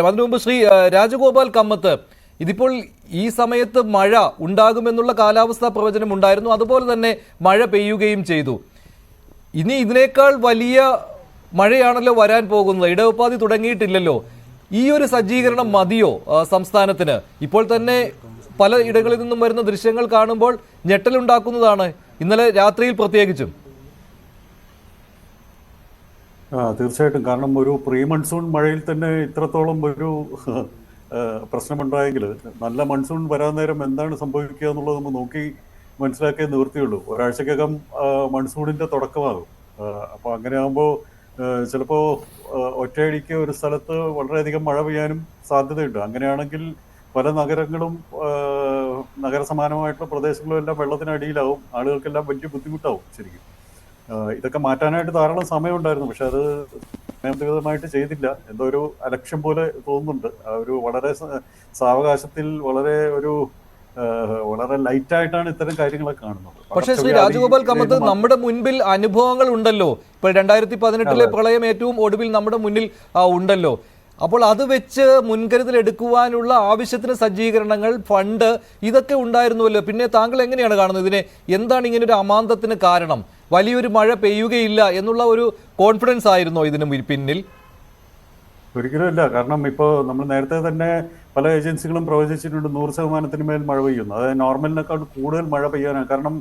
അതിനു മുമ്പ് ശ്രീ രാജഗോപാൽ കമ്മത്ത് ഇതിപ്പോൾ ഈ സമയത്ത് മഴ ഉണ്ടാകുമെന്നുള്ള കാലാവസ്ഥാ പ്രവചനം ഉണ്ടായിരുന്നു. അതുപോലെ തന്നെ മഴ പെയ്യുകയും ചെയ്തു. ഇനി ഇതിനേക്കാൾ വലിയ മഴയാണല്ലോ വരാൻ പോകുന്നത്. ഇടവപ്പാതി തുടങ്ങിയിട്ടില്ലല്ലോ. ഈ ഒരു സജ്ജീകരണം മതിയോ സംസ്ഥാനത്തിന്? ഇപ്പോൾ തന്നെ പല ഇടങ്ങളിൽ നിന്നും വരുന്ന ദൃശ്യങ്ങൾ കാണുമ്പോൾ ഞെട്ടലുണ്ടാക്കുന്നതാണ്. ഇന്നലെ രാത്രിയിൽ പ്രത്യേകിച്ചും. തീർച്ചയായിട്ടും. കാരണം ഒരു പ്രീ മൺസൂൺ മഴയിൽ തന്നെ ഇത്രത്തോളം ഒരു പ്രശ്നമുണ്ടായെങ്കിൽ നല്ല മൺസൂൺ വരാൻ നേരം എന്താണ് സംഭവിക്കുക എന്നുള്ളത് നമ്മൾ നോക്കി മനസ്സിലാക്കിയേ നിവൃത്തിയുള്ളൂ. ഒരാഴ്ചക്കകം മൺസൂണിന്റെ തുടക്കമാകും. അപ്പോൾ അപ്പൊ അങ്ങനെ ആകുമ്പോൾ ചിലപ്പോൾ ഒറ്റയടിക്ക് ഒരു സ്ഥലത്ത് വളരെയധികം മഴ പെയ്യാനും സാധ്യതയുണ്ട്. അങ്ങനെയാണെങ്കിൽ പല നഗരങ്ങളും നഗരസമാനമായിട്ടുള്ള പ്രദേശങ്ങളും എല്ലാം വെള്ളത്തിനടിയിലാവും. ആളുകൾക്കെല്ലാം വലിയ ബുദ്ധിമുട്ടാവും ശരിക്കും. ഇതൊക്കെ മാറ്റാനായിട്ട് ധാരാളം സമയമുണ്ടായിരുന്നു. പക്ഷെ അത് സമയബന്ധിതമായിട്ട് ചെയ്തില്ല. എന്തോ ഒരു അലക്ഷ്യം പോലെ തോന്നുന്നുണ്ട്. ഒരു വളരെ സാവകാശത്തിൽ വളരെ ഒരു വളരെ ലൈറ്റ് ആയിട്ടാണ് ഇത്തരം കാര്യങ്ങളൊക്കെ കാണുന്നത്. പക്ഷേ ശ്രീ രാജഗോപാൽ കമ്മത്ത് നമ്മുടെ മുൻപിൽ അനുഭവങ്ങൾ ഉണ്ടല്ലോ. ഇപ്പോൾ രണ്ടായിരത്തി പതിനെട്ടിലെ പ്രളയം ഏറ്റവും ഒടുവിൽ നമ്മുടെ മുന്നിൽ ഉണ്ടല്ലോ. അപ്പോൾ അത് വെച്ച് മുൻകരുതൽ എടുക്കുവാനുള്ള ആവശ്യത്തിന് സജ്ജീകരണങ്ങൾ ഫണ്ട് ഇതൊക്കെ ഉണ്ടായിരുന്നുവല്ലോ. പിന്നെ താങ്കൾ എങ്ങനെയാണ് കാണുന്നത്? ഇതിനെ എന്താണ് ഇങ്ങനെ ഒരു അമാന്തത്തിന് കാരണം? വലിയൊരു മഴ പെയ്യുകയില്ല എന്നുള്ള ഒരു കോൺഫിഡൻസ് ആയിരുന്നോ ഇതിന് പിന്നിൽ? ഒരിക്കലും ഇല്ല. കാരണം ഇപ്പോൾ നമ്മൾ നേരത്തെ തന്നെ പല ഏജൻസികളും പ്രവചിച്ചിട്ടുണ്ട് നൂറ് ശതമാനത്തിന് മേൽ മഴ പെയ്യുന്നു അതായത് നോർമലിനേക്കാൾ കൂടുതൽ മഴ പെയ്യാനാണ്. കാരണം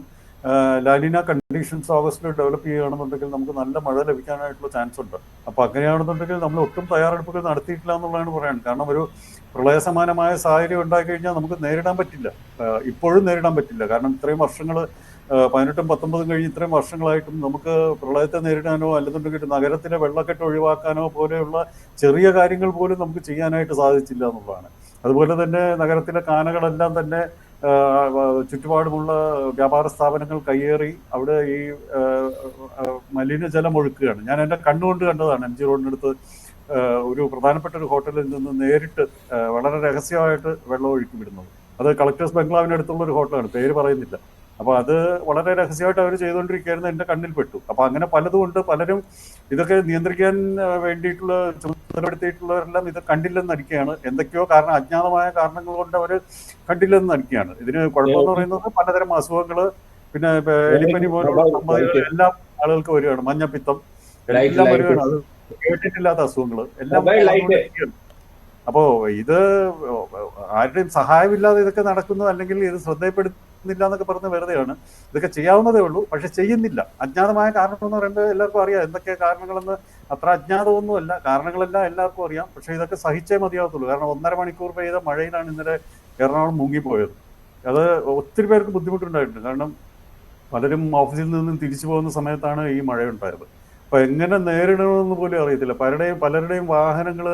ലാലിന കണ്ടീഷൻസ് ഓഗസ്റ്റിൽ ഡെവലപ്പ് ചെയ്യുകയാണെന്നുണ്ടെങ്കിൽ നമുക്ക് നല്ല മഴ ലഭിക്കാനായിട്ടുള്ള ചാൻസ് ഉണ്ട്. അപ്പോൾ അങ്ങനെയാണെന്നുണ്ടെങ്കിൽ നമ്മൾ ഒട്ടും തയ്യാറെടുപ്പുകൾ നടത്തിയിട്ടില്ല എന്നുള്ളതാണ് പറയാൻ കാരണം ഒരു പ്രളയസമാനമായ സാഹചര്യം ഉണ്ടായി കഴിഞ്ഞാൽ നമുക്ക് നേരിടാൻ പറ്റില്ല. ഇപ്പോഴും നേരിടാൻ പറ്റില്ല. കാരണം ഇത്രയും വർഷങ്ങൾ പതിനെട്ടും പത്തൊമ്പതും കഴിഞ്ഞ് ഇത്രയും വർഷങ്ങളായിട്ടും നമുക്ക് പ്രളയത്തെ നേരിടാനോ അല്ലെന്നുണ്ടെങ്കിൽ നഗരത്തിലെ വെള്ളക്കെട്ട് ഒഴിവാക്കാനോ പോലെയുള്ള ചെറിയ കാര്യങ്ങൾ പോലും നമുക്ക് ചെയ്യാനായിട്ട് സാധിച്ചില്ല എന്നുള്ളതാണ്. അതുപോലെ തന്നെ നഗരത്തിലെ കാനകളെല്ലാം തന്നെ ചുറ്റുപാടുമുള്ള വ്യാപാര സ്ഥാപനങ്ങൾ കയ്യേറി അവിടെ ഈ മലിനജലം ഒഴുക്കുകയാണ്. ഞാൻ എന്റെ കണ്ണുകൊണ്ട് കണ്ടതാണ് എം ജി റോഡിനടുത്ത് ഒരു പ്രധാനപ്പെട്ട ഒരു ഹോട്ടലിൽ നിന്ന് നേരിട്ട് വളരെ രഹസ്യമായിട്ട് വെള്ളം ഒഴുക്കി വിടുന്നത്. അത് കളക്ടേഴ്സ് ബംഗ്ലാവിനടുത്തുള്ള ഒരു ഹോട്ടലാണ്. പേര് പറയുന്നില്ല. അപ്പൊ അത് വളരെ രഹസ്യമായിട്ട് അവർ ചെയ്തുകൊണ്ടിരിക്കുകയായിരുന്നു എന്റെ കണ്ണിൽ പെട്ടു. അപ്പൊ അങ്ങനെ പലതും ഉണ്ട് പലരും ഇതൊക്കെ നിയന്ത്രിക്കാൻ വേണ്ടിയിട്ടുള്ള ചുമതലപ്പെടുത്തിയിട്ടുള്ളവരെല്ലാം ഇത് കണ്ടില്ലെന്ന് നടിക്കുകയാണ്. എന്തൊക്കെയോ കാരണം അജ്ഞാതമായ കാരണങ്ങൾ കൊണ്ട് അവർ കണ്ടില്ലെന്ന് നടിക്കുകയാണ്. ഇതിന് കുഴപ്പമെന്ന് പറയുന്നത് പലതരം അസുഖങ്ങൾ പിന്നെ എലിപ്പനി പോലുള്ള സംഭവങ്ങൾ എല്ലാം ആളുകൾക്ക് വരികയാണ് മഞ്ഞപ്പിത്തം എല്ലാം വരികയാണ് അത് കേട്ടിട്ടില്ലാത്ത അസുഖങ്ങൾ എല്ലാം അപ്പോ ഇത് ആരുടെയും സഹായമില്ലാതെ ഇതൊക്കെ നടക്കുന്നത് അല്ലെങ്കിൽ ഇത് ശ്രദ്ധയപ്പെടുത്തുന്നില്ല എന്നൊക്കെ പറഞ്ഞ് വെറുതെയാണ്. ഇതൊക്കെ ചെയ്യാവുന്നതേ ഉള്ളൂ പക്ഷെ ചെയ്യുന്നില്ല. അജ്ഞാതമായ കാരണം എന്ന് പറയുമ്പോൾ എല്ലാവർക്കും അറിയാം. എന്തൊക്കെ കാരണങ്ങളെന്ന് അത്ര അജ്ഞാതമൊന്നുമല്ല. കാരണങ്ങളെല്ലാം എല്ലാവർക്കും അറിയാം. പക്ഷെ ഇതൊക്കെ സഹിച്ചേ മതിയാവത്തുള്ളൂ കാരണം ഒന്നര മണിക്കൂർ പെയ്ത മഴയിലാണ് ഇന്നലെ എറണാകുളം മുങ്ങിപ്പോയത്. അത് ഒത്തിരി പേർക്ക് ബുദ്ധിമുട്ടുണ്ടായിട്ടുണ്ട്. കാരണം പലരും ഓഫീസിൽ നിന്നും തിരിച്ചു പോകുന്ന സമയത്താണ് ഈ മഴയുണ്ടായത്. അപ്പൊ എങ്ങനെ നേരിടണമെന്ന് പോലും അറിയത്തില്ല. പലരുടെയും പലരുടെയും വാഹനങ്ങൾ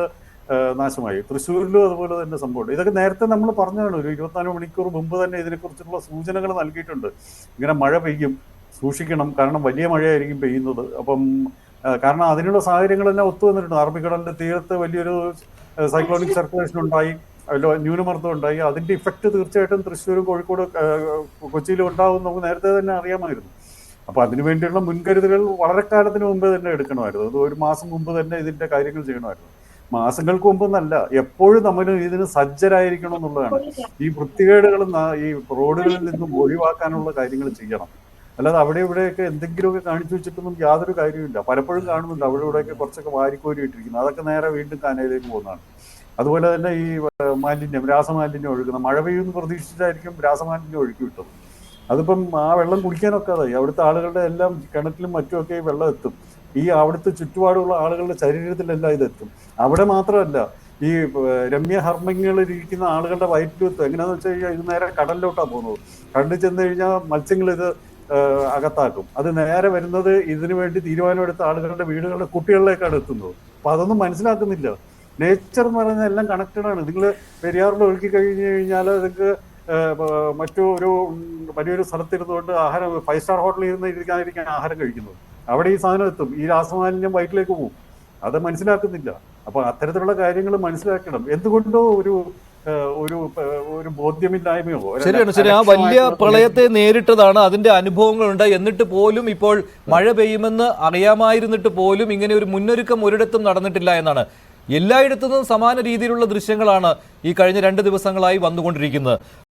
നാശമായി. തൃശ്ശൂരിലും അതുപോലെ തന്നെ സംഭവമുണ്ട്. ഇതൊക്കെ നേരത്തെ നമ്മൾ പറഞ്ഞതാണ് ഒരു ഇരുപത്തിനാല് മണിക്കൂർ മുമ്പ് തന്നെ ഇതിനെക്കുറിച്ചുള്ള സൂചനകൾ നൽകിയിട്ടുണ്ട്. ഇങ്ങനെ മഴ പെയ്യും സൂക്ഷിക്കണം കാരണം വലിയ മഴയായിരിക്കും പെയ്യുന്നത്. അപ്പം കാരണം അതിനുള്ള സാഹചര്യങ്ങളെല്ലാം ഒത്തു വന്നിട്ടുണ്ട്. അറബിക്കടലിന്റെ തീരത്ത് വലിയൊരു സൈക്ലോണിക് സർക്കുലേഷൻ ഉണ്ടായി ന്യൂനമർദ്ദം ഉണ്ടായി. അതിന്റെ ഇഫക്റ്റ് തീർച്ചയായിട്ടും തൃശ്ശൂരും കോഴിക്കോട് കൊച്ചിയിലും ഉണ്ടാവും നമുക്ക് നേരത്തെ തന്നെ അറിയാമായിരുന്നു. അപ്പൊ അതിനു വേണ്ടിയുള്ള മുൻകരുതലുകൾ വളരെ കാലത്തിന് മുമ്പേ തന്നെ എടുക്കണമായിരുന്നു. അത് ഒരു മാസം മുമ്പ് തന്നെ ഇതിന്റെ കാര്യങ്ങൾ ചെയ്യണമായിരുന്നു. മാസങ്ങൾക്ക് മുമ്പെന്നല്ല എപ്പോഴും നമ്മൾ ഇതിന് സജ്ജരായിരിക്കണം എന്നുള്ളതാണ്. ഈ വൃത്തികേടുകൾ ഈ റോഡുകളിൽ നിന്നും ഒഴിവാക്കാനുള്ള കാര്യങ്ങൾ ചെയ്യണം. അല്ലാതെ അവിടെ ഇവിടെയൊക്കെ എന്തെങ്കിലുമൊക്കെ കാണിച്ചു വെച്ചിട്ടൊന്നും യാതൊരു കാര്യമില്ല പലപ്പോഴും കാണുന്നുണ്ട് അവിടെ ഇവിടെയൊക്കെ കുറച്ചൊക്കെ വാരിക്കോരി ഇട്ടിരിക്കുന്നത് അതൊക്കെ നേരെ വീണ്ടും കാനയിലേക്ക് പോകുന്നതാണ്. അതുപോലെ തന്നെ ഈ മാലിന്യം രാസമാലിന്യം ഒഴുകുന്ന മഴ പെയ്യുമെന്ന് പ്രതീക്ഷിച്ചിട്ടായിരിക്കും രാസമാലിന്യം ഒഴുക്കി വിട്ടത്. അതിപ്പം ആ വെള്ളം കുടിക്കാനൊക്കെ അതായി അവിടുത്തെ ആളുകളുടെ എല്ലാം കിണറ്റിലും മറ്റുമൊക്കെ വെള്ളം എത്തും. ഈ അവിടുത്തെ ചുറ്റുപാടുള്ള ആളുകളുടെ ശരീരത്തിലെല്ലാം ഇതെത്തും. അവിടെ മാത്രമല്ല ഈ രമ്യ ഹർമ്മങ്ങളിൽ ഇരിക്കുന്ന ആളുകളുടെ വയറ്റിലെത്തും എങ്ങനെയാന്ന് വെച്ച് കഴിഞ്ഞാൽ ഇത് നേരെ കടലിലോട്ടാണ് പോകുന്നത്. കടലിൽ ചെന്ന് കഴിഞ്ഞാൽ മത്സ്യങ്ങൾ ഇത് അകത്താക്കും. അത് നേരെ വരുന്നത് ഇതിനു വേണ്ടി തീരുമാനമെടുത്ത ആളുകളുടെ വീടുകളുടെ കുട്ടികളിലേക്കാണ് എത്തുന്നത്. അപ്പൊ അതൊന്നും മനസ്സിലാക്കുന്നില്ല. നേച്ചർ എന്ന് പറയുന്നത് എല്ലാം കണക്റ്റഡ് ആണ്. നിങ്ങൾ പെരിയാറിൽ ഒഴുക്കി കഴിഞ്ഞു കഴിഞ്ഞാൽ നിങ്ങൾക്ക് മറ്റു ഒരു വലിയൊരു സ്ഥലത്തിരുന്നുകൊണ്ട് ആഹാരം ഫൈവ് സ്റ്റാർ ഹോട്ടലിൽ ഇരുന്ന് ഇരിക്കാതിരിക്കാൻ ആഹാരം കഴിക്കുന്നത് അവിടെ ഈ സാധനം എത്തും. ഈ രാസമാലിന്യം വയറ്റിലേക്ക് പോകും അത് മനസ്സിലാക്കുന്നില്ല. അപ്പൊ അത്തരത്തിലുള്ള കാര്യങ്ങൾ മനസ്സിലാക്കണം. എന്തുകൊണ്ടോ ഒരു ഒരു ഒരു ബോധ്യമില്ലായ്മയോ ശരിയാണ്. ശരി ആ വലിയ പ്രളയത്തെ നേരിട്ടതാണ്. അതിന്റെ അനുഭവങ്ങളുണ്ട്. എന്നിട്ട് പോലും ഇപ്പോൾ മഴ പെയ്യുമെന്ന് അറിയാമായിരുന്നിട്ട് പോലും ഇങ്ങനെ ഒരു മുന്നൊരുക്കം ഒരിടത്തും നടന്നിട്ടില്ല എന്നാണ്. എല്ലായിടത്തു നിന്നും സമാന രീതിയിലുള്ള ദൃശ്യങ്ങളാണ് ഈ കഴിഞ്ഞ രണ്ട് ദിവസങ്ങളായി വന്നുകൊണ്ടിരിക്കുന്നത്.